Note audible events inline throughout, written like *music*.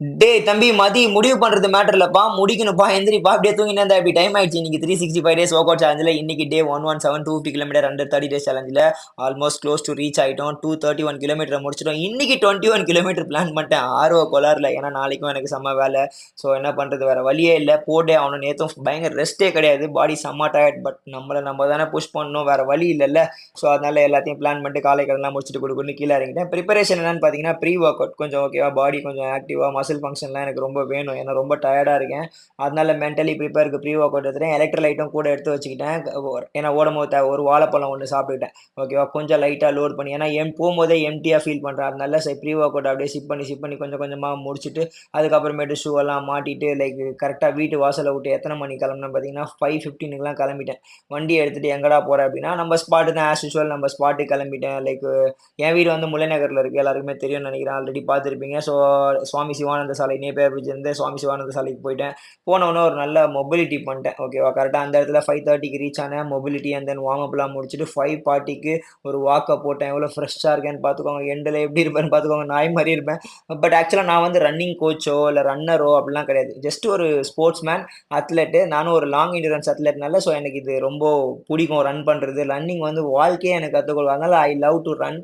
டேய் தம்பி மதி முடிவு பண்றது மேட்டர் இல்லப்பா. முடிக்கணும்ப்பா. எந்திரிப்பா. அப்படியே தூங்கினா இருந்தா இப்படி டைம் ஆயிடுச்சு. இன்னைக்கு three sixty five days workout சேலஞ்சில் இன்னைக்கு day one one seven two fifty kilometre hundred thirty days சேலஞ்சில் almost close to reach ஆகிட்டோம் டூ தேர்ட்டி ஒன் கிலோமீட்டர் முடிச்சிட்டோம். இன்னைக்கு டுவெண்ட்டி ஒன் கிலோமீட்டர் பிளான் பண்ணிட்டேன். ஆர்வ கொலாரில் ஏன்னா நாளைக்கும் எனக்கு செம்ம வேலை. ஸோ என்ன பண்ணுறது வேற வழியே இல்லை. போட்டே அவனை நேற்றும் பயங்கர ரெஸ்ட்டே கிடையாது. பாடி செம்ம டயர்ட் பட் நம்மளை நம்ம தானே புஷ் பண்ணணும். வேற வழி இல்லைல்ல. ஸோ அதனால எல்லாத்தையும் பிளான் பண்ணிட்டு காலை கடலாம் முடிச்சுட்டு கொடுக்குன்னு கீழே இறங்கிட்டேன். ப்ரிப்பரேஷன் என்னன்னு பார்த்தீங்கன்னா ப்ரீ ஒர்க் அவுட் கொஞ்சம் ஓகேவா பாடி கொஞ்சம் ஆக்டிவாக மசில் ஃபங்க்ஷன்லாம் எனக்கு ரொம்ப வேணும். ஏன்னா ரொம்ப டயர்டாக இருக்கேன். அதனால மென்டலி ப்ரிப்பேருக்கு ப்ரீ ஒர்க் அவுட் எடுத்துட்டேன் எலக்ட்ரோலைட்டும் கூட எடுத்து வச்சுக்கிட்டேன். ஏன்னா ஓடும் போது ஒரு வாழைப்பழம் ஒன்று சாப்பிட்டுட்டேன் ஓகேவா கொஞ்சம் லைட்டாக லோட் பண்ணி ஏன்னா எம் போகும்போதே எம்டியாக ஃபீல் பண்ணுறேன் அதனால சரி ப்ரீ ஒர்க் அவுட் அப்படியே சிப் பண்ணி சிப் பண்ணி கொஞ்சம் கொஞ்சமாக முடிச்சுட்டு அதுக்கப்புறமேட்டு ஷூ எல்லாம் மாட்டிட்டு லைக் கரெக்டாக வீட்டு வாசலை விட்டு எத்தனை மணி கிளம்புனேன் பார்த்தீங்கன்னா ஃபைவ் ஃபிஃப்டீனுக்குலாம் கிளம்பிட்டேன். வண்டி எடுத்துகிட்டு எங்கடா போகிறேன் அப்படின்னா நம்ம ஸ்பாட்டு தான். ஆஸ் யூஷுவல் நம்ம ஸ்பாட்டு கிளம்பிட்டேன். லைக் என் வீடு வந்து முல்லைநகரில் இருக்குது எல்லாருக்குமே தெரியும்னு நினைக்கிறேன். ஆல்ரெடி பார்த்துருப்பீங்க. ஸோ சுவாமி சிவானந்த சாலை நேப்பேர் பிரிட்ஜ் இருந்து சுவாமி சிவானந்த சாலைக்கு போயிட்டேன். போனவொன்னே ஒரு நல்ல மொபிலிட்டி பண்ணிட்டேன் ஓகேவா கரெக்டாக அந்த இடத்துல ஃபைவ் தேர்ட்டிக்கு ரீச் ஆனேன் மொபிலிட்டி அண்ட் தென் வார்ம் அப்லாம் முடிச்சுட்டு ஃபைவ் பார்ட்டிக்கு ஒரு வாக்கை போட்டேன். எவ்வளோ ஃப்ரெஷ்ஷாக இருக்கேன்னு பார்த்துக்கோங்க எண்டில் எப்படி இருப்பேன்னு பார்த்துக்கோங்க நாய் மாதிரி இருப்பேன். பட் ஆக்சுவலாக நான் வந்து ரன்னிங் கோச்சோ இல்லை ரன்னரோ அப்படிலாம் கிடையாது. ஜஸ்ட் ஒரு ஸ்போர்ட்ஸ் மேன் அத்லெட்டு நானும் ஒரு லாங் இண்டூரன்ஸ் அத்லெட்னால ஸோ எனக்கு இது ரொம்ப பிடிக்கும் ரன் பண்ணுறது ரன்னிங் வந்து வாழ்க்கையே எனக்கு கற்றுக்கொள்ளும் அதனால் ஐ லவ் டு ரன்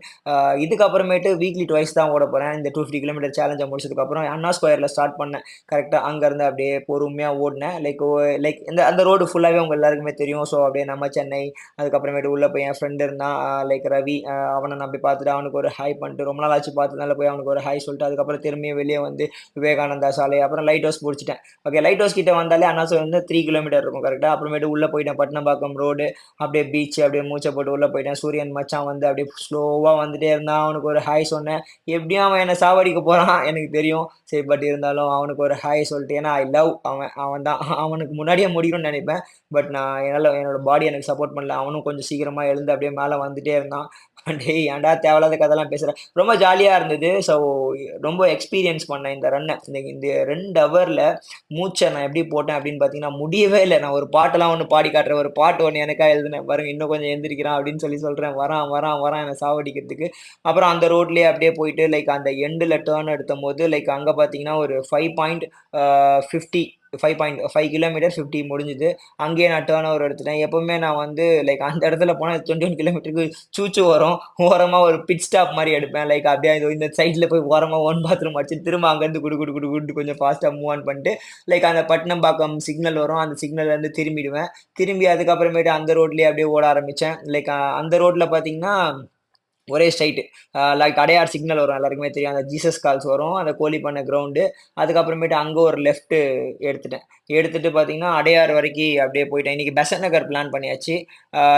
இதுக்கப்புறமேட்டு வீக்லி டுவைஸ் தான் ஓட போகிறேன் இந்த டூ ஃபிஃப்டி கிலோமீட்டர் சேலஞ்சை முடிச்சதுக்கப்புறம் அண்ணா ஸ்கொயரில் ஸ்டார்ட் பண்ணேன். கரெக்டாக அங்கேருந்து அப்படியே பொறுமையாக ஓடினேன். லைக் லைக் இந்த அந்த ரோடு ஃபுல்லாகவே உங்கள் எல்லாருக்குமே தெரியும். ஸோ அப்படியே நம்ம சென்னை அதுக்கப்புறமேட்டு உள்ளே போய் என் ஃப்ரெண்டு இருந்தான். லைக் ரவி அவனை நான் போய் பார்த்துட்டு அவனுக்கு ஒரு ஹாய் பண்ணிட்டு ரொம்ப நாள் ஆச்சு பார்த்ததுனால போய் அவனுக்கு ஒரு ஹாய் சொல்லிட்டு அதுக்கப்புறம் திரும்பியும் வெளியே வந்து விவேகானந்தா சாலை அப்புறம் லைட் ஹவுஸ் பிடிச்சிட்டேன். ஓகே லைட் ஹவுஸ் கிட்டே வந்தாலே அண்ணா சாலை வந்து த்ரீ கிலோமீட்டர் இருக்கும் கரெக்டாக அப்புறமேட்டு உள்ளே போயிட்டேன் பட்டினப்பாக்கம் ரோடு அப்படியே பீச் அப்படியே மூச்சை போட்டு உள்ளே போயிட்டேன். சூரியன் மச்சான் வந்து அப்படியே ஸ்லோவாக வந்துட்டே இருந்தான். அவனுக்கு ஒரு ஹாய் சொன்னேன். எப்படியும் அவன் என்னை சாவடிக்க போகிறான் எனக்கு தெரியும். சரி பட் இருந்தாலும் அவனுக்கு ஒரு ஹாய் சொல்லிட்டு ஏன்னா ஐ லவ் அவன் அவன் தான். அவனுக்கு முன்னாடியே முடிக்கணும்னு நினைப்பேன். பட் நான் என்னால் என்னோட பாடி எனக்கு சப்போர்ட் பண்ணல. அவனும் கொஞ்சம் சீக்கிரமாக எழுந்து அப்படியே மேலே வந்துட்டே இருந்தான். டேய் ஏன்டா தேவையில்லாத கதைலாம் பேசுகிறேன் ரொம்ப ஜாலியாக இருந்தது. ஸோ ரொம்ப எக்ஸ்பீரியன்ஸ் பண்ணேன் இந்த ரன்னை இந்த இந்த ரெண்டு ஹவரில் மூச்சை நான் எப்படி போட்டேன் அப்படின்னு பார்த்தீங்கன்னா முடியவே இல்லை. நான் ஒரு பாட்டெல்லாம் ஒன்று பாடி காட்டுறேன். ஒரு பாட்டு ஒன்று எனக்காக எழுதினேன். பாருங்க இன்னும் கொஞ்சம் எழுந்திரிக்கிறான் அப்படின்னு சொல்லி சொல்கிறேன் வரான் வரான் வரான். என்னை சாவடிக்கிறதுக்கு. அப்புறம் அந்த ரோட்லேயே அப்படியே போயிட்டு லைக் அந்த எண்டில் டேர்ன் எடுத்தும் போது லைக் அங்கே பார்த்தீங்கன்னா ஒரு five point fifty five point five kilometre fifty முடிஞ்சுது. அங்கேயே நான் டேர்ன் ஓவர் எடுத்துட்டேன். எப்போவுமே நான் வந்து லைக் அந்த இடத்துல போனால் டுவெண்ட்டி ஒன் கிலோமீட்டருக்கு சூச்சு வரும். ஓரமாக ஒரு பிட் ஸ்டாப் மாதிரி எடுப்பேன். லைக் அப்படியே இந்த சைடில் போய் ஓரமாக ஒன் பாத்ரூம் அடிச்சு திரும்ப அங்கேருந்து குடு குடு குடு குடு கொஞ்சம் ஃபாஸ்ட்டாக மூவ் ஆன் பண்ணிட்டு லைக் அந்த பட்டினம்பாக்கம் சிக்னல் வரும். அந்த சிக்னல்லேருந்து திரும்பிடுவேன். திரும்பி அதுக்கப்புறமேட்டு அந்த ரோட்லேயே அப்படியே ஓட ஆரம்பித்தேன் லைக் அந்த ரோட்டில் பார்த்தீங்கன்னா ஒரே ஸ்ட்ரைட்டு லைக் அடையார் சிக்னல் வரும் எல்லாருக்குமே தெரியும். அந்த ஜீசஸ் கால்ஸ் வரும். அந்த கோழி பண்ண கிரவுண்டு அதுக்கப்புறமேட்டு அங்கே ஒரு லெஃப்ட்டு எடுத்துட்டேன். எடுத்துட்டு பார்த்தீங்கன்னா அடையார் வரைக்கும் அப்படியே போயிட்டேன். இன்றைக்கி பெசன் நகர் பிளான் பண்ணியாச்சு.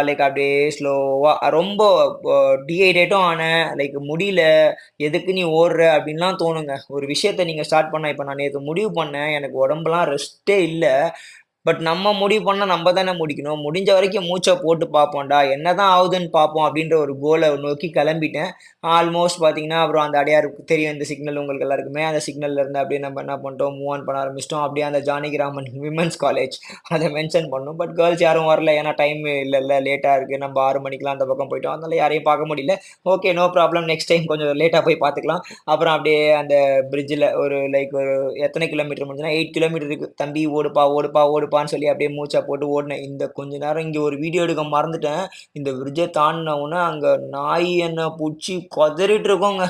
லைக் அப்படியே ஸ்லோவாக ரொம்ப டீஹைட்ரேட்டும் ஆனேன் லைக் முடியல. எதுக்கு நீ ஓடுற அப்படின்லாம் தோணுங்க. ஒரு விஷயத்த நீங்கள் ஸ்டார்ட் பண்ண இப்போ நான் நேற்று முடிவு பண்ணேன். எனக்கு உடம்புலாம் ரெஸ்ட்டே இல்லை. பட் நம்ம முடிவு பண்ணால் நம்ம தானே முடிக்கணும். முடிஞ்ச வரைக்கும் மூச்சை போட்டு பார்ப்போம்டா. என்ன தான் ஆகுதுன்னு பார்ப்போம் அப்படின்ற ஒரு கோலை நோக்கி கிளம்பிட்டேன். ஆல்மோஸ்ட் பார்த்தீங்கன்னா அப்புறம் அந்த அடையாருக்கு தெரியும். இந்த சிக்னல் உங்களுக்கு எல்லாருக்குமே. அந்த சிக்னல்ல இருந்து அப்படியே நம்ம என்ன பண்ணிட்டோம்? மூவ் ஆன் பண்ண ஆரம்பிச்சிட்டோம். அப்படியே அந்த ஜானகிராமன் விமன்ஸ் காலேஜ் அதை மென்ஷன் பண்ணோம். பட் கேர்ள்ஸ் யாரும் வரல. ஏன்னா டைம் இல்லைல்ல லேட்டாக இருக்குது நம்ம ஆறு மணிக்கெலாம் அந்த பக்கம் போயிட்டோம். அதனால யாரையும் பார்க்க முடியல. Okay no problem next time கொஞ்சம் லேட்டாக போய் பார்த்துக்கலாம். அப்புறம் அப்படியே அந்த பிரிட்ஜில் ஒரு லைக் ஒரு எத்தனை கிலோமீட்டர் முடிஞ்சுன்னா எயிட் கிலோமீட்டருக்கு தம்பி ஓடுப்பா ஓடுப்பா ஓடுப்பா ஓடுப்பான்னு சொல்லி அப்படியே மூச்சா போட்டு ஓடினேன். இந்த கொஞ்ச நேரம் இங்கே ஒரு வீடியோ எடுக்க மறந்துட்டேன். இந்த பிரிட்ஜை தாண்டின அங்கே நாய் என்ன பூச்சி கொதறிட்டு இருக்கோங்க.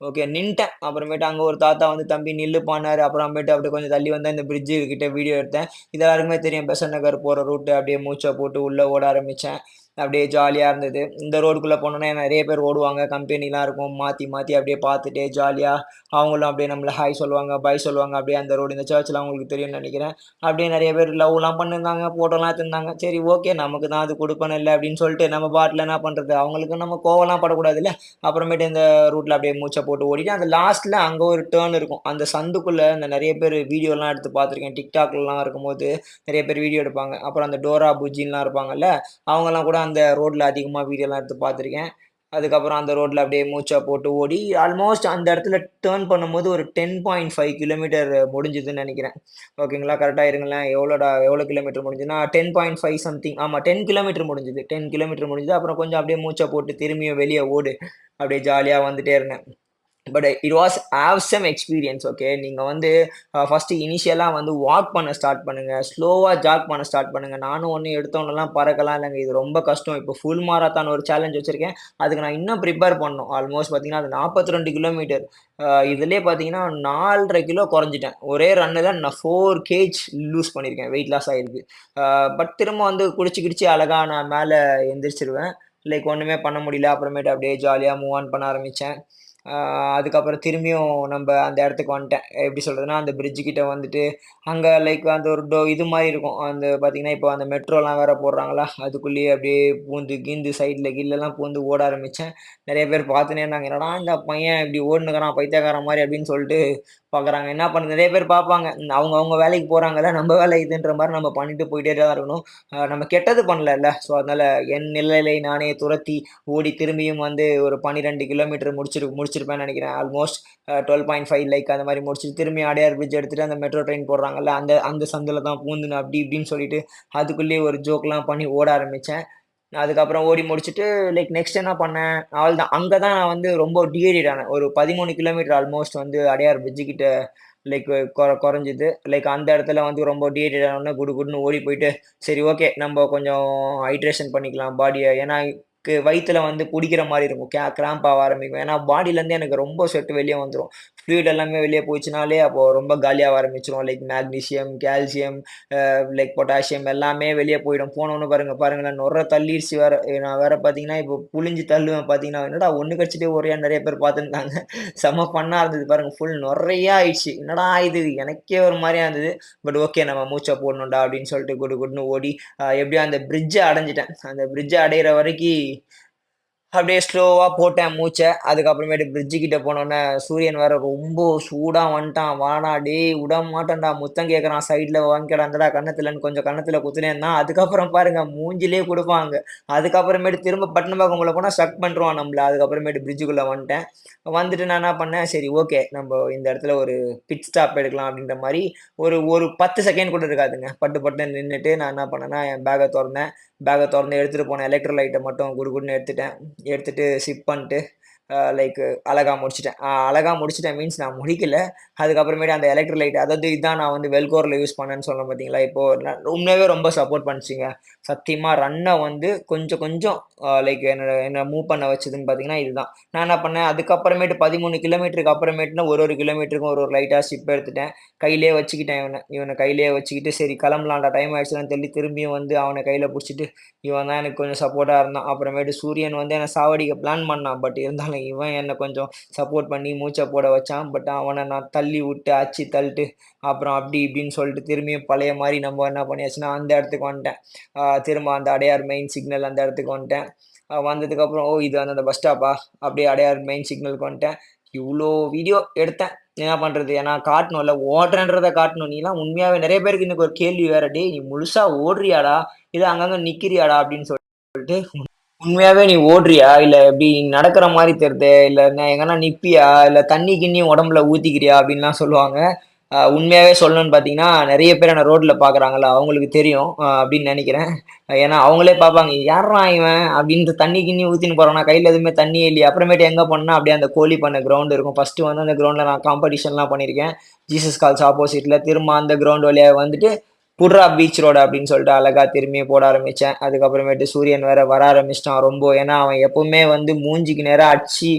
ஓகே நின்ட்டேன். அப்புறமேட்டு அங்கே ஒரு தாத்தா வந்து தம்பி நில்லு நில்லுப்பானாரு அப்புறமேட்டு அப்படியே கொஞ்சம் தள்ளி வந்தால் இந்த பிரிட்ஜு கிட்டே வீடியோ எடுத்தேன். இது எல்லாருக்குமே தெரியும். பெசன் நகர் போகிற ரூட்டு அப்படியே மூச்சை போட்டு உள்ளே ஓட ஆரம்பித்தேன் அப்படியே ஜாலியாக இருந்தது. இந்த ரோடுக்குள்ளே போனோன்னே நிறைய பேர் ஓடுவாங்க. கம்பெனிலாம் இருக்கும். மாற்றி மாற்றி அப்படியே பார்த்துட்டு ஜாலியாக அவங்களும் அப்படியே நம்மளை ஹாய் சொல்லுவாங்க பை சொல்லுவாங்க. அப்படியே அந்த ரோடு இந்த சர்ச்லாம் அவங்களுக்கு தெரியும்னு நினைக்கிறேன். அப்படியே நிறைய பேர் லவ்லாம் பண்ணியிருந்தாங்க ஃபோட்டோலாம் தந்தாங்க சரி ஓகே நமக்கு தான் அது கொடுக்கணும் இல்லை அப்படின்னு சொல்லிட்டு நம்ம பாட்டில் என்ன பண்ணுறது அவங்களுக்கு நம்ம கோவலாம் படக்கூடாதுல்ல அப்புறமேட்டு இந்த ரூட்டில் அப்படியே மூச்சை போட்டு ஓடிட்டு அந்த லாஸ்ட்டில் அங்கே ஒரு டேர்ன் இருக்கும். அந்த சந்துக்குள்ளே அந்த நிறைய பேர் வீடியோலாம் எடுத்து பார்த்துருக்கேன். டிக்டாக்லாம் இருக்கும்போது நிறைய பேர் வீடியோ எடுப்பாங்க. அப்புறம் அந்த டோரா புஜின்லாம் இருப்பாங்கல்ல அவங்கெல்லாம் கூட அந்த ரோட்டில் அதிகமாக வீடியோலாம் எடுத்து பார்த்துருக்கேன். அதுக்கப்புறம் அந்த ரோட்டில் அப்படியே மூச்சா போட்டு ஓடி ஆல்மோஸ்ட் அந்த இடத்துல டேர்ன் பண்ணும்போது ஒரு டென் பாயிண்ட் ஃபைவ் கிலோமீட்டர் முடிஞ்சுதுன்னு நினைக்கிறேன். ஓகேங்களா கரெக்டாக இருங்களேன். எவ்வளோடா எவ்வளோ கிலோமீட்டர் முடிஞ்சுன்னா டென் பாயிண்ட் ஃபைவ் சம்திங் ஆமாம் டென் கிலோமீட்டர் முடிஞ்சுது. டென் கிலோமீட்டர் முடிஞ்சுது. அப்புறம் கொஞ்சம் அப்படியே மூச்சை போட்டு திரும்பியும் வெளியே ஓடு. அப்படியே ஜாலியாக வந்துட்டே இருந்தேன். But it was awesome experience okay நீங்கள் வந்து uh, ஃபஸ்ட்டு இனிஷியலாக வந்து வாக் பண்ண ஸ்டார்ட் பண்ணுங்கள் ஸ்லோவாக ஜாக் பண்ண ஸ்டார்ட் பண்ணுங்கள் நானும் ஒன்று எடுத்தவொன்னெல்லாம் பறக்கலாம் இல்லைங்க. இது ரொம்ப கஷ்டம். இப்போ ஃபுல் மாராத்தான் ஒரு சேலஞ்ச் வச்சுருக்கேன். அதுக்கு நான் இன்னும் ப்ரிப்பேர் பண்ணணும். ஆல்மோஸ்ட் பார்த்தீங்கன்னா அது நாற்பத்தி ரெண்டு கிலோமீட்டர் uh, இதுலேயே பார்த்தீங்கன்னா நாலரை கிலோ குறைஞ்சிட்டேன். ஒரே ரன்னில் நான் ஃபோர் கேஜ் லூஸ் பண்ணியிருக்கேன் வெயிட் லாஸ் ஆகிருக்கு பட் uh, திரும்ப வந்து குடிச்சு கிடிச்சு அழகாக நான் மேலே எந்திரிச்சிருவேன். லைக் ஒன்றுமே பண்ண முடியல. அப்புறமேட்டு அப்படியே ஜாலியாக மூவ் ஆன் பண்ண ஆரம்பித்தேன் அதுக்கப்புறம் திரும்பியும் நம்ம அந்த இடத்துக்கு வந்துட்டேன். எப்படி சொல்கிறதுனா அந்த பிரிட்ஜு கிட்டே வந்துட்டு அங்கே லைக் அந்த ஒரு டோ இது மாதிரி இருக்கும். அந்த பார்த்தீங்கன்னா இப்போ அந்த மெட்ரோலாம் வேறு போடுறாங்களா அதுக்குள்ளேயே அப்படியே பூந்து கீந்து சைடில் கீழெல்லாம் பூந்து ஓட ஆரம்பித்தேன் நிறைய பேர் பார்த்துனே இருந்தாங்க. என்னடா இந்த பையன் இப்படி ஓடுனுக்கிறான் பைத்தியக்காரன் மாதிரி அப்படின்னு சொல்லிட்டு பார்க்குறாங்க என்ன பண்ண நிறைய பேர் பார்ப்பாங்க. அவங்க அவங்க வேலைக்கு போகிறாங்கல்ல நம்ம வேலை இதுன்ற மாதிரி நம்ம பண்ணிட்டு போயிட்டே தான் இருக்கணும். நம்ம கெட்டது பண்ணல ஸோ அதனால் என் நிலையிலை நானே துரத்தி ஓடி திரும்பியும் வந்து ஒரு பன்னிரெண்டு கிலோமீட்டர் முடிச்சிரு முடிச்சிருப்பேன்னு நினைக்கிறேன். Almost twelve point five like அந்த மாதிரி முடிச்சுட்டு திரும்பி அடையார் பிரிட்ஜ் எடுத்துகிட்டு அந்த மெட்ரோ ட்ரெயின் போடுறாங்கல்ல அந்த அந்த சந்தில் தான் பூந்துன்னு அப்படி இப்படின்னு சொல்லிட்டு அதுக்குள்ளேயே ஒரு ஜோக்லாம் பண்ணி ஓட ஆரம்பித்தேன் அதுக்கப்புறம் ஓடி முடிச்சுட்டு லைக் நெக்ஸ்ட் என்ன பண்ணேன்? அவள் தான் அங்கே தான் நான் வந்து ரொம்ப டிஹைட்ரேட் ஆனேன். ஒரு பதிமூணு கிலோமீட்டர் ஆல்மோஸ்ட் வந்து அடையார் பிரிட்ஜுக்கிட்ட லைக் குற குறைஞ்சிது. லைக் அந்த இடத்துல வந்து ரொம்ப டிஹைட்ரேட் ஆனோடனே குடு குடுன்னு ஓடி போயிட்டு சரி ஓகே நம்ம கொஞ்சம் ஹைட்ரேஷன் பண்ணிக்கலாம் பாடியை ஏன்னா வயிற்றுல வந்து பிடிக்கிற மாதிரி இருக்கும். கே கிராம்ப் ஆக ஆரம்பிக்கும். ஏன்னா பாடியிலேருந்து எனக்கு ரொம்ப செட்டு வெளியே வந்துடும் ஃப்ளூயிட் எல்லாமே வெளியே போச்சுனாலே அப்போது ரொம்ப காலியாக ஆரம்பிச்சிடும் like magnesium calcium like potassium எல்லாமே வெளியே போயிடும். போனோன்னு பாருங்கள் பாருங்களேன். நுற தள்ளிடுச்சு வேறு நான் வேறு பார்த்தீங்கன்னா இப்போ புளிஞ்சு தள்ளுவேன் பார்த்தீங்கன்னா என்னடா ஒன்று கடிச்சிட்டே ஒரே நிறைய பேர் பார்த்துருந்தாங்க *laughs* செம்ம பண்ணாக இருந்தது பாருங்கள் ஃபுல் நிறையா ஆயிடுச்சு. என்னடா இது? எனக்கே ஒரு மாதிரியா இருந்தது. பட் ஓகே நம்ம மூச்சை போடணும்டா அப்படின்னு சொல்லிட்டு குடு குடுன்னு ஓடி uh, எப்படியும் அந்த பிரிட்ஜை அடைஞ்சிட்டேன். அந்த பிரிட்ஜை அடையிற வரைக்கும் அப்படியே ஸ்லோவாக போட்டேன் மூச்சை. அதுக்கப்புறமேட்டு பிரிட்ஜு கிட்ட போனோன்னே சூரியன் வேற ரொம்ப சூடாக வந்துட்டான். வாடா டேய் விட மாட்டேன்டா. முத்தம் கேட்குறான் சைடில் வாங்கிக்கடாந்தடா கண்ணத்துலன்னு கொஞ்சம் கண்ணத்தில் குத்துனேன்னா அதுக்கப்புறம் பாருங்க மூஞ்சிலே கொடுப்பாங்க. அதுக்கப்புறமேட்டு திரும்ப பட்டினப்பாக்கங்குள்ளே போனால் ஸ்டக் பண்ணுறான் நம்மள. அதுக்கப்புறமேட்டு பிரிட்ஜுக்குள்ளே வந்துட்டேன். வந்துட்டு நான் என்ன பண்ணேன்? சரி ஓகே நம்ம இந்த இடத்துல ஒரு பிட் ஸ்டாப் எடுக்கலாம் அப்படின்ற மாதிரி ஒரு ஒரு பத்து செகண்ட் கூட இருக்காதுங்க. பட்டு பட்டு நின்றுட்டு நான் என்ன பண்ணேன்னா என் பேக்கை திறந்தேன். பேக்கை திறந்து எடுத்துகிட்டு போனேன். எலக்ட்ரோலைட்டை மட்டும் குடுகுடுன்னு எடுத்துட்டேன். எடுத்துகிட்டு சிப் பண்ணிட்டு லைக் அழகாக முடிச்சிட்டேன். அழகாக முடிச்சிட்டேன் மீன்ஸ் நான் முடிக்கல. அதுக்கப்புறமேட்டு அந்த எலக்ட்ரோலைட் அதாவது இதுதான் நான் வந்து வெல்கோரில் யூஸ் பண்ணேன்னு சொன்னேன் பார்த்தீங்களா இப்போது உண்மையாகவே ரொம்ப சப்போர்ட் பண்ணிச்சிங்க. சத்தியமாக ரன்னை வந்து கொஞ்சம் கொஞ்சம் லைக் என்னோட என்னை மூவ் பண்ண வச்சதுன்னு பார்த்தீங்கன்னா இதுதான். நான் என்ன பண்ணேன்? அதுக்கப்புறமேட்டு பதிமூணு கிலோமீட்டருக்கு அப்புறமேட்டுனா ஒரு ஒரு கிலோமீட்டருக்கும் ஒரு ஒரு லைட்டாக ஸ்டிப் எடுத்துட்டேன். கையிலே வச்சுக்கிட்டேன் இவனை. இவனை கையிலே வச்சுக்கிட்டு சரி கிளம்பலாம்டா. டைம் ஆயிடுச்சுன்னு சொல்லி திரும்பியும் வந்து அவனை கையில் பிடிச்சிட்டு இவன் தான் எனக்கு கொஞ்சம் சப்போர்ட்டாக இருந்தான். அப்புறமேட்டு சூரியன் வந்து என்னை சாவடிக்க பிளான் பண்ணான். பட் இருந்தாலும் இவன் என்னை கொஞ்சம் சப்போர்ட் பண்ணி மூச்சை போட வச்சான். பட் அவனை நான் தள்ளி விட்டு அச்சு தள்ளிட்டு அப்புறம் அப்படி இப்படின்னு சொல்லிட்டு திரும்பியும் பழைய மாதிரி நம்ம என்ன பண்ணியாச்சுன்னா அந்த இடத்துக்கு வந்துட்டேன். திரும்ப அந்த அடையார் மெயின் சிக்னல் அந்த இடத்துக்கு வந்துட்டேன். வந்ததுக்கப்புறம் ஓ இது அந்த பஸ் ஸ்டாப்பா அப்படியே அடையார் மெயின் சிக்னலுக்கு வந்துட்டேன். இவ்வளோ வீடியோ எடுத்தேன். என்ன பண்ணுறது ஏன்னா காட்டணும்ல ஓடுறேன்றத காட்டணும். நீலாம் உண்மையாகவே நிறைய பேருக்கு இன்னைக்கு ஒரு கேள்வி வேற. டே நீ முழுசாக ஓடுறியாடா? இல்லை அங்கங்கே நிற்கிறியாடா அப்படின்னு சொல்லிட்டு உண்மையாகவே நீ ஓடுறியா? இல்லை எப்படி நடக்கிற மாதிரி தெரியுது இல்லை எங்கன்னா நிற்பியா இல்லை தண்ணி கிண்ணி உடம்புல ஊற்றிக்கிறியா அப்படின்லாம் சொல்லுவாங்க. உண்மையாகவே சொல்லணும்னு பார்த்தீங்கன்னா நிறைய பேர் என்ன ரோட்டில் பார்க்குறாங்களா அவங்களுக்கு தெரியும். அப்படின்னு நினைக்கிறேன். ஏன்னா அவங்களே பார்ப்பாங்க யாரா இவன்? அப்படின்ட்டு தண்ணி கிண்ணி ஊற்றின்னு போறானா? கையில் எதுவுமே தண்ணி இல்லையா. அப்புறமேட்டு எங்கே போனால் அப்படியே அந்த கோழி பண்ண கிரவுண்ட் இருக்கும். ஃபர்ஸ்ட் வந்து அந்த கிரவுண்டில் நான் காம்படிஷன்லாம் பண்ணியிருக்கேன். ஜீசஸ் கால்ஸ் ஆப்போசிட்டில் திரும்ப அந்த கிரவுண்ட் வழியாக வந்துட்டு புட்ரா பீச் ரோடு அப்படின்னு சொல்லிட்டு அழகாக திரும்பி போட ஆரம்பித்தேன் அதுக்கப்புறமேட்டு சூரியன் வேற வர ஆரம்பிச்சிட்டான். ரொம்ப ஏன்னா அவன் எப்பவுமே வந்து மூஞ்சிக்கு நேரம் அடிச்சு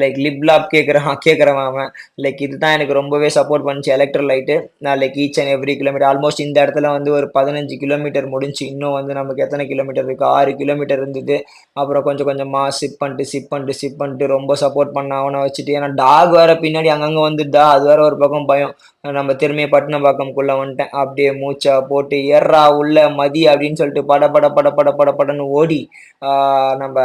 லைக் லிப்லாப் கேட்குறான் கேட்குறவன் அவன். லைக் இதுதான் எனக்கு ரொம்பவே சப்போர்ட் பண்ணிச்சு எலக்ட்ரல் லைட்டு நான் like each and every kilometre almost இந்த இடத்துல வந்து ஒரு பதினஞ்சு கிலோமீட்டர் முடிஞ்சு இன்னும் வந்து நமக்கு எத்தனை கிலோமீட்டர் இருக்குது ஆறு கிலோமீட்டர் இருந்தது. அப்புறம் கொஞ்சம் கொஞ்சமாக சிப் பண்ணிட்டு சிப் பண்ணிட்டு சிப் பண்ணிட்டு ரொம்ப சப்போர்ட் பண்ண அவனை வச்சுட்டு ஏன்னா டாக் வேறு பின்னாடி அங்கங்கே வந்துட்டா அது வேற ஒரு பக்கம் பயம். நம்ம திரும்பிய பட்டினப்பாக்கம்குள்ளே வந்துட்டேன். அப்படியே மூச்சா போட்டு ஏறா உள்ள மதி அப்படின்னு சொல்லிட்டு பட பட பட பட பட படன்னு ஓடி நம்ம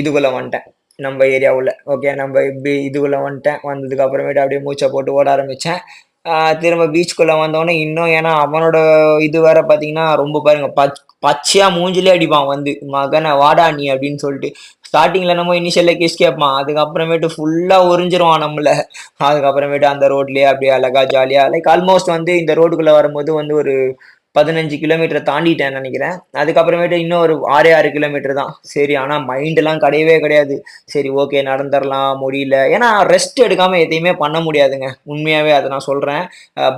இதுக்குள்ளே வந்துட்டேன். நம்ம ஏரியாவில் ஓகே நம்ம இப்படி இதுக்குள்ளே வந்துட்டேன். வந்ததுக்கு அப்புறமேட்டு அப்படியே மூச்சை போட்டு ஓட ஆரம்பித்தேன் திரும்ப பீச்சுக்குள்ளே வந்தோடனே இன்னும் ஏன்னா அவனோட இது வேற பார்த்தீங்கன்னா ரொம்ப பாருங்க பச் பச்சையாக மூஞ்சிலே அடிப்பான் வந்து. மகனை வாடா நீ அப்படின்னு சொல்லிட்டு. ஸ்டார்டிங்கில் நம்ம இனிஷியலில் கிஸ் கேட்பான். அதுக்கப்புறமேட்டு ஃபுல்லாக உறிஞ்சிருவான் நம்மளை. அதுக்கப்புறமேட்டு அந்த ரோட்லேயே அப்படியே அழகாக ஜாலியாக லைக் ஆல்மோஸ்ட் வந்து இந்த ரோடுக்குள்ளே வரும்போது வந்து ஒரு பதினஞ்சு கிலோமீட்டர் தாண்டிட்டேன் நினைக்கிறேன். அதுக்கப்புறமேட்டு இன்னும் ஒரு ஆறே ஆறு கிலோமீட்டர் தான். சரி ஆனால் மைண்டெல்லாம் கிடையவே கிடையாது. சரி ஓகே நடந்துடலாம் முடியல. ஏன்னா ரெஸ்ட் எடுக்காமல் எதையுமே பண்ண முடியாதுங்க. உண்மையாகவே அதை நான் சொல்கிறேன்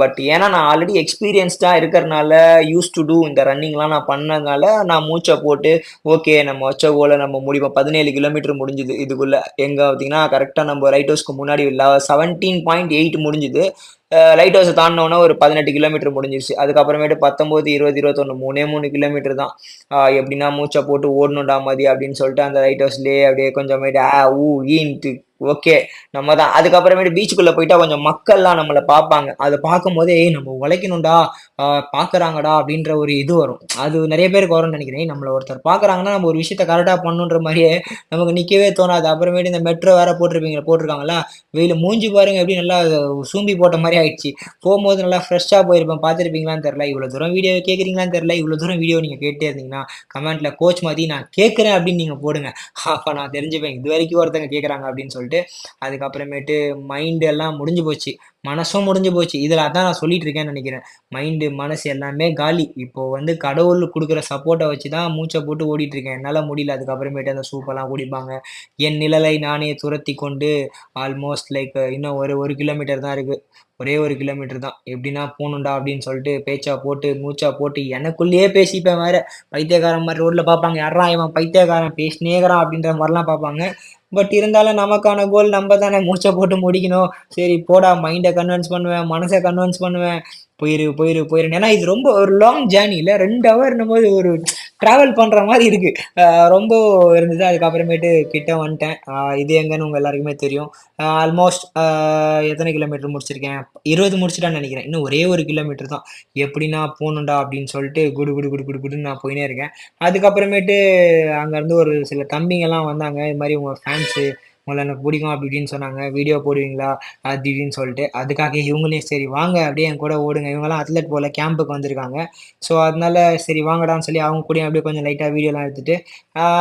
பட் ஏன்னா நான் ஆல்ரெடி எக்ஸ்பீரியன்ஸ்டாக இருக்கிறனால யூஸ் டு டூ இந்த ரன்னிங்லாம் நான் பண்ணதுனால நான் மூச்சை போட்டு ஓகே நம்ம வச்ச கோலை நம்ம முடிப்போம். பதினேழு கிலோமீட்டர் முடிஞ்சுது. இதுக்குள்ளே எங்கே பார்த்தீங்கன்னா கரெக்டாக நம்ம ரைட் ஹவுஸ்க்கு முன்னாடி செவன்டீன் பாயிண்ட் எயிட் முடிஞ்சுது. லைட் ஹவுஸை தாண்டினோன்னா ஒரு பதினெட்டு கிலோமீட்டர் முடிஞ்சிருச்சு. அதுக்கப்புறமேட்டு பத்தொம்போது இருபது இருபத்தொன்று மூணே மூணு கிலோமீட்டர் தான். எப்படின்னா மூச்சை போட்டு ஓடணும்டா மதி அப்படின்னு சொல்லிட்டு அந்த லைட் ஹவுஸ்லேயே அப்படியே கொஞ்சமேட்டு ஆ ஊ ஈன்ட்டு ஓகே நம்ம தான் அதுக்கப்புறமேட்டு பீச்சுக்குள்ளே போயிட்டா கொஞ்சம் மக்கள்லாம் நம்மளை பார்ப்பாங்க. அதை பார்க்கும்போதே ஏய் நம்ம உழைக்கணும்டா பார்க்குறாங்கடா அப்படின்ற ஒரு இது வரும். அது நிறைய பேருக்கு வரும்னு நினைக்கிறேன். நம்மளை ஒருத்தர் பார்க்குறாங்கன்னா நம்ம ஒரு விஷயத்த கரெக்டாக பண்ணுன்ற மாதிரியே நமக்கு நிற்கவே தோணாது. அப்புறமேட்டு இந்த மெட்ரோ வேற போட்டிருப்பீங்க போட்டிருக்காங்களா வெயில் மூஞ்சி பாருங்க எப்படி நல்லா சூம்பி போட்ட மாதிரி ஆயிடுச்சு. போகும்போது நல்லா ஃப்ரெஷ்ஷாக போயிருப்பேன். பார்த்துருப்பீங்களான்னு தெரில இவ்வளோ தூரம் வீடியோ கேட்குறீங்களான்னு தெரில இவ்வளோ தூரம் வீடியோ நீங்கள் கேட்டே இருந்தீங்கன்னா கமெண்ட்டில் கோச் மாதிரி நான் கேட்குறேன் அப்படின்னு நீங்கள் போடுங்க. *laughs* அப்போ நான் தெரிஞ்சுப்பேன் இது வரைக்கும் ஒருத்தங்க கேட்குறாங்க அப்படின்னு சொல்லி சொல்லிட்டு அதுக்கப்புறமேட்டு மைண்டு எல்லாம் முடிஞ்சு போச்சு. மனசும் முடிஞ்சு போச்சு. இதில் அதான் நான் சொல்லிட்டு இருக்கேன்னு நினைக்கிறேன். மைண்டு மனசு எல்லாமே காலி. இப்போது வந்து கடவுள் கொடுக்குற சப்போர்ட்டை வச்சு தான் மூச்சை போட்டு ஓடிட்டு இருக்கேன். என்னால் முடியல. அதுக்கப்புறமேட்டு அந்த சூப்பெல்லாம் குடிப்பாங்க. என் நிழலை நானே துரத்தி கொண்டு ஆல்மோஸ்ட் லைக் இன்னும் ஒரு ஒரு கிலோமீட்டர் தான் இருக்குது ஒரே ஒரு கிலோமீட்டர் தான். எப்படின்னா போகணுண்டா அப்படின்னு சொல்லிட்டு பேச்சா போட்டு மூச்சா போட்டு எனக்குள்ளேயே பேசிப்பேன் வேற. பைத்தியக்காரன் மாதிரி ரோட்டில் பார்ப்பாங்க யாரா இவன் பைத்தியக்காரன்? பேசினேகிறான் அப்படின்ற மாதிரிலாம் பார்ப்பாங்க பட் இருந்தாலும் நமக்கான கோல் நம்ம தானே. மூச்சை போட்டு முடிக்கணும். சரி போடா மைண்டை கன்வின்ஸ் பண்ணுவேன் மனசை கன்வின்ஸ் பண்ணுவேன். போயிரு போயிரு போயிரு ஏன்னா இது ரொம்ப ஒரு லாங் ஜேர்னியில் ரெண்டு ஹவர்னும் போது ஒரு ட்ராவல் பண்ணுற மாதிரி இருக்குது ரொம்ப இருந்தது. அதுக்கப்புறமேட்டு கிட்ட வந்துட்டேன். இது எங்கன்னு உங்கள் எல்லாருக்குமே தெரியும். ஆல்மோஸ்ட் எத்தனை கிலோமீட்டர் முடிச்சிருக்கேன்? இருபது முடிச்சிட்டான்னு நினைக்கிறேன். இன்னும் ஒரே ஒரு கிலோமீட்டர் தான். எப்படின்னா போகணுண்டா அப்படின்னு சொல்லிட்டு குடு குடு குடு குடு குடுன்னு நான் போயினே இருக்கேன். அதுக்கப்புறமேட்டு அங்கேருந்து ஒரு சில தம்பிங்கெல்லாம் வந்தாங்க. இது மாதிரி உங்கள் ஃபேன்ஸு உங்களை எனக்கு பிடிக்கும் அப்படி இப்படின்னு சொன்னாங்க. வீடியோ போடுவீங்களா? அது இப்படின்னு சொல்லிட்டு. அதுக்காக இவங்களையும் சரி வாங்க அப்படியே என் கூட ஓடுங்க. இவங்கெல்லாம் அத்லெட் போல் கேம்புக்கு வந்திருக்காங்க. ஸோ அதனால சரி வாங்கடான்னு சொல்லி அவங்க கூட அப்படியே கொஞ்சம் லைட்டாக வீடியோலாம் எடுத்துட்டு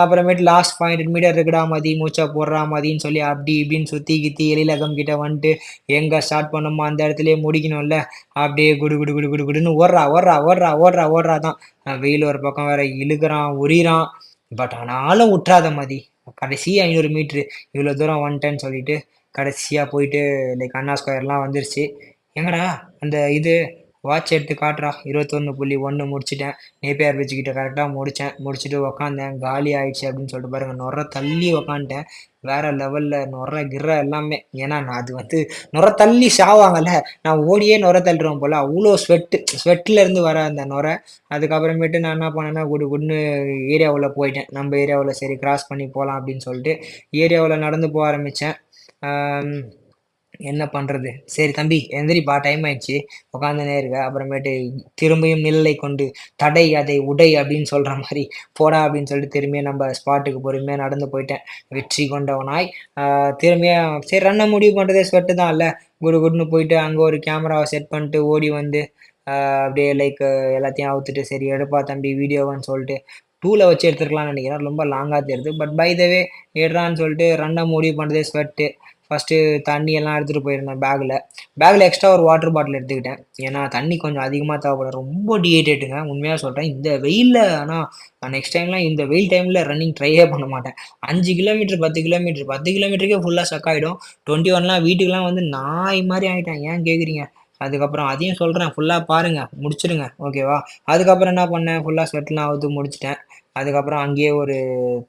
அப்புறமேட்டு லாஸ்ட் பாயிண்ட் மீட்டர் இருக்குடா மதி மூச்சா போடுறா மதின்னு சொல்லி அப்படி இப்படின்னு சுற்றி கித்தி எழிலகம் கிட்ட வந்துட்டு எங்கே ஸ்டார்ட் பண்ணோமோ அந்த இடத்துலையே முடிக்கணும்ல. அப்படியே குடு குடு குடு குடு குடுன்னு ஓடுறா ஓடுறா ஓடுறா ஓடுறா ஓடுறா தான். வெயில் ஒரு பக்கம் வேற இழுக்கிறான் உரிறான். பட் ஆனாலும் விட்றாத மதி. கடைசி ஐநூறு மீட்ரு. இவ்வளோ தூரம் வந்துட்டேன்னு சொல்லிட்டு கடைசியாக போயிட்டு லைக் அண்ணா ஸ்கொயர்லாம் வந்துருச்சு. எங்கடா அந்த இது? வாட்ச் எடுத்து காட்டுறா. இருபத்தொன்று புள்ளி ஒன்று முடிச்சிட்டேன். நேப்பியார் வச்சுக்கிட்ட கரெக்டாக முடித்தேன் முடிச்சுட்டு உக்காந்தேன். காலி ஆயிடுச்சு அப்படின்னு சொல்லிட்டு பாருங்க. நுர தள்ளி உக்காந்துட்டேன். வேற லெவலில் நுர கிர எல்லாமே. ஏன்னா நான் அது வந்து நுர தள்ளி சாவாங்கல்ல. நான் ஓடியே நுர தள்ளுறோம் போல். அவ்வளோ ஸ்வெட்டு ஸ்வெட்டில் இருந்து வர அந்த நுர. அதுக்கப்புறமேட்டு நான் என்ன பண்ணேன்னா குடு குடுன்னு ஏரியாவில் போயிட்டேன். நம்ம ஏரியாவில் சரி கிராஸ் பண்ணி போகலாம் அப்படின்னு சொல்லிட்டு ஏரியாவில் நடந்து போக ஆரம்பித்தேன் என்ன பண்ணுறது சரி தம்பி எந்திரிப்பா டைம் ஆயிடுச்சு. உட்காந்துனே இருக்க. அப்புறமேட்டு திரும்பியும் நிழலை கொண்டு தடை அதை உடை அப்படின்னு சொல்கிற மாதிரி போடா அப்படின்னு சொல்லிட்டு திரும்பியும் நம்ம ஸ்பாட்டுக்கு பொறுமையாக நடந்து போயிட்டேன். வெற்றி கொண்டவனாய். திரும்பியும் சரி ரன்னை முடிவு பண்ணுறதே ஸ்வெட்டு தான் இல்லை. குடு குடுன்னு போயிட்டு அங்கே ஒரு கேமராவை செட் பண்ணிட்டு ஓடி வந்து அப்படியே லைக் எல்லாத்தையும் அவுத்துட்டு சரி எடுப்பா தம்பி வீடியோவான்னு சொல்லிட்டு டூவில் வச்சு எடுத்துருக்கலாம்னு நினைக்கிறேன். ரொம்ப லாங்காக தெரியுது. பட் பை த வே எடுறான்னு சொல்லிட்டு ரன்னை முடிவு பண்ணுறதே ஸ்வெட்டு ஃபஸ்ட்டு தண்ணியெல்லாம் எடுத்துகிட்டு போயிருந்தேன் பேக்கில் பேக்கில் எக்ஸ்ட்ரா ஒரு வாட்டர் பாட்டில் எடுத்துக்கிட்டேன். ஏன்னா தண்ணி கொஞ்சம் அதிகமாக தேவைப்படும். ரொம்ப டிஹைட்ரேட்டுங்க உண்மையாக சொல்கிறேன் இந்த வெயிலில் ஆனால் நான் நெக்ஸ்ட் டைம்லாம் இந்த வெயில் டைமில் ரன்னிங் ட்ரையே பண்ண மாட்டேன். அஞ்சு கிலோமீட்டர் பத்து கிலோமீட்டர் பத்து கிலோமீட்டருக்கே ஃபுல்லாக ஸ்டக் ஆகிடும் டுவெண்ட்டி ஒன்லாம் வீட்டுக்குலாம் வந்து நாய் மாதிரி ஆகிட்டேன் ஏன் கேட்குறீங்க அதுக்கப்புறம் அதையும் சொல்கிறேன் ஃபுல்லாக பாருங்கள் முடிச்சிடுங்க. ஓகேவா அதுக்கப்புறம் என்ன பண்ணேன்? ஃபுல்லாக ஸ்வெட்லாம் ஆகுது முடிச்சிட்டேன். அதுக்கப்புறம் அங்கேயே ஒரு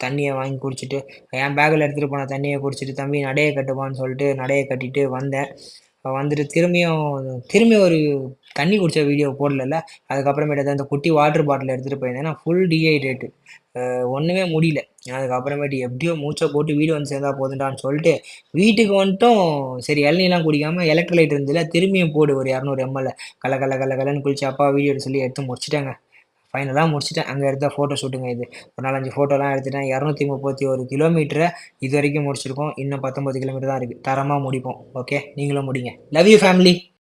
தண்ணியை வாங்கி குடிச்சிட்டு என் பேக்கில் எடுத்துகிட்டு போன தண்ணியை குடிச்சிட்டு தம்பி நடையை கட்டுப்பான்னு சொல்லிட்டு நடையை கட்டிட்டு வந்தேன். வந்துட்டு திரும்பியும் திரும்பி ஒரு தண்ணி குடித்த வீடியோ போடல அதுக்கப்புறமேட்டு அந்த குட்டி வாட்டர் பாட்டில் எடுத்துகிட்டு போயிருந்தேன். நான் ஃபுல் டீஹைட்ரேட்டு ஒன்றுமே முடியல. அதுக்கப்புறமேட்டு எப்படியோ மூச்சை போட்டு வீடு வந்து சேர்ந்தா போதுண்டான்னு சொல்லிட்டு வீட்டுக்கு வந்துட்டும். சரி இளநீலாம் குடிக்காமல் எலக்ட்ரலைட் இருந்ததில்ல திரும்பியும் போடு ஒரு இரநூறு எம்எல்ஏ கல கல கல கலன்னு குளிச்சு அப்பா வீடியோ சொல்லி எடுத்து முடிச்சிட்டேங்க. ஃபைனலாக முடிச்சிட்டேன். அங்கே எடுத்த ஃபோட்டோ ஷூட்டுங்க இது. ஒரு நாலஞ்சு ஃபோட்டோலாம் எடுத்துட்டேன். இரநூத்தி முப்பத்தி ஒரு கிலோமீட்டரை இது வரைக்கும் முடிச்சிருக்கோம். இன்னும் பத்தொம்பது கிலோமீட்டர் தான் இருக்குது தரமாக முடிப்போம். ஓகே நீங்களும் முடிங்க. Love you family